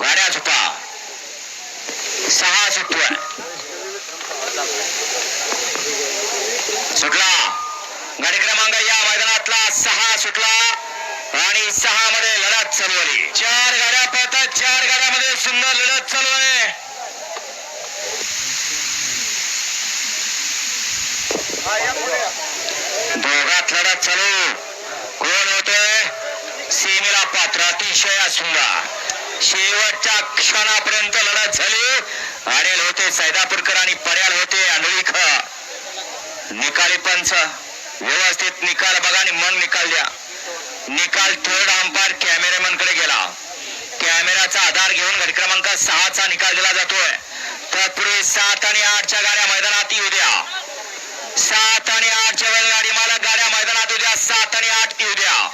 गाड्या झुपा सहा सुटतोय सुटला. गाडी क्रमांक या मैदानातला सहा सुटला आणि सहा मध्ये लढत चालू आहे चार गाड्या पळतात. चार गाड्यामध्ये सुंदर लढत चालू आहे. दोघात लढत चालू. कोण होतोय सीमेला पात्र अतिशय सुंदर शेवटच्या क्षणापर्यंत लढत झाली. आडेल होते सैदापूरकर आणि पर्याल होते आंधळीकर निकाली पंच व्यवस्थित निकाल बघा आणि मग निकाल द्या. निकाल थर्ड अंपायर कॅमेरामॅनकडे गेला. कॅमेराचा आधार घेऊन गट क्रमांक सहाचा निकाल दिला जातोय. तत्पूर्वी सात आणि आठच्या गाड्या मैदानात येऊ द्या. सात आणि आठच्या वेळ गाडी मालक गाड्या मैदानात उद्या सात आणि आठ येऊ द्या.